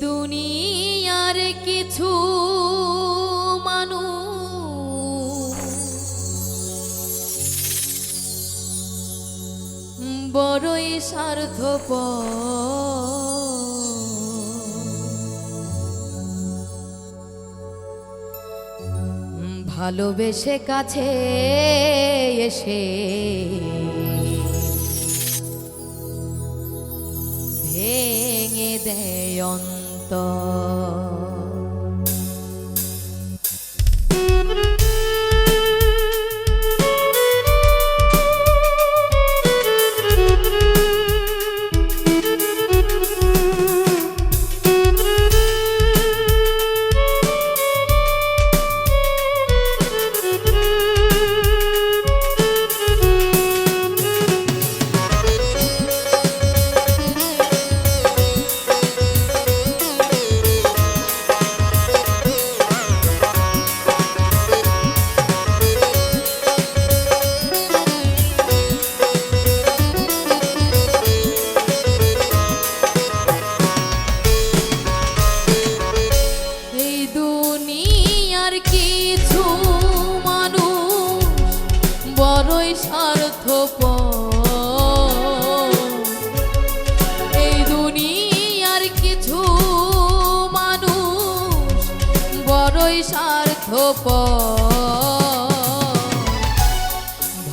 দুনিয়ার কিছু মানুষ বড়ই স্বার্থপ ভালোবেসে কাছে এসে ভেঙে দেয় 的。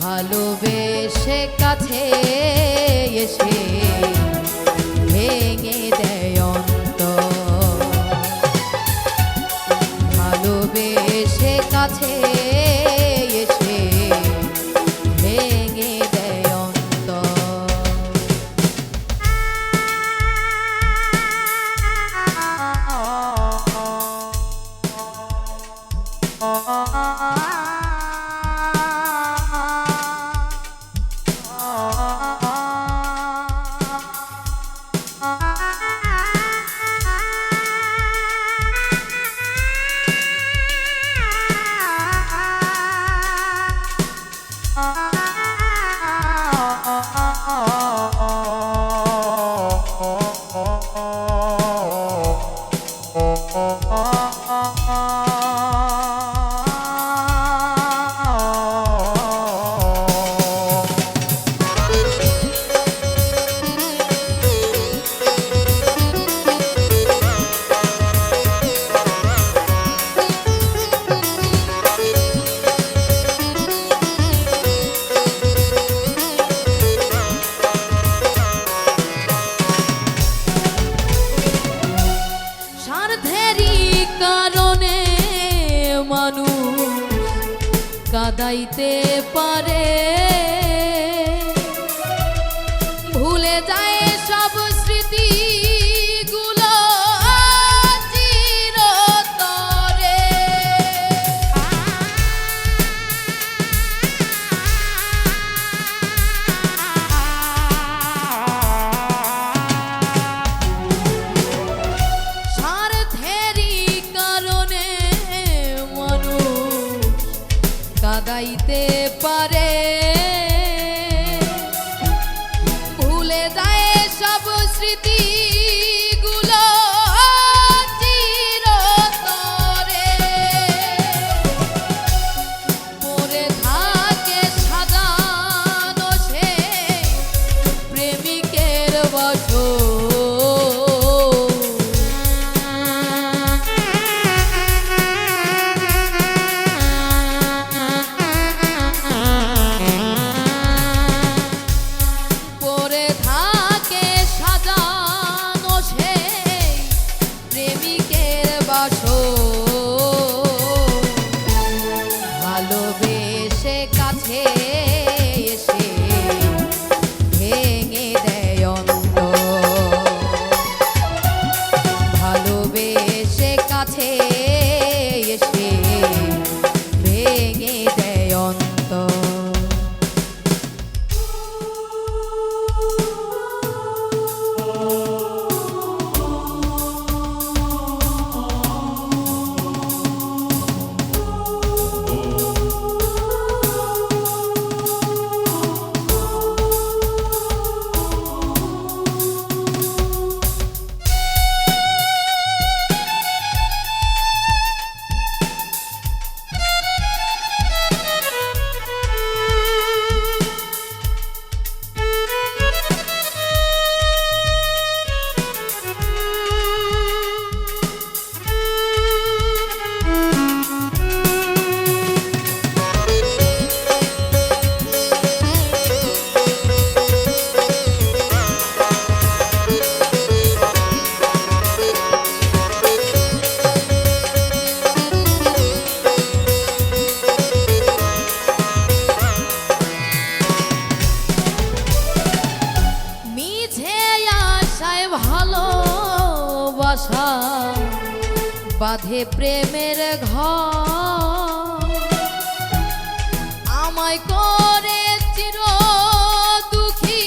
ভালোবেসে কাছে এসে ভেঙে দেয় অন্ত ভালোবেসে কাছে কাদাইতে পারে। বাঁধে প্রেমের ঘর। আমায় করে চির দুঃখী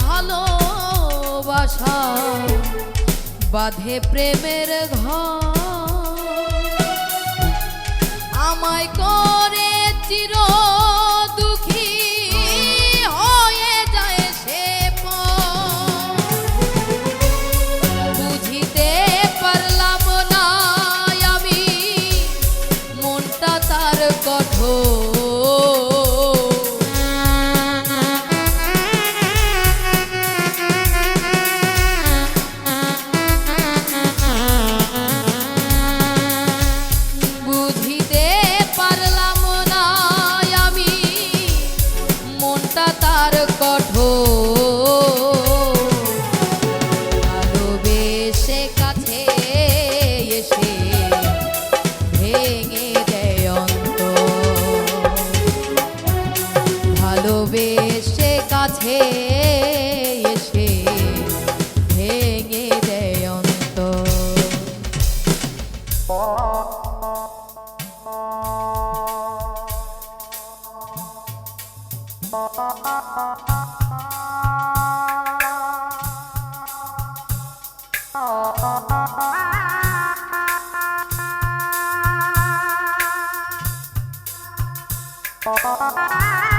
ভালোবাসা। বাঁধে প্রেমের ঘর। আমায় করে চির দুঃখী সে বুঝিতে পারলাম মনটা তার Bye.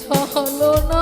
ছলনা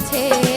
কাছে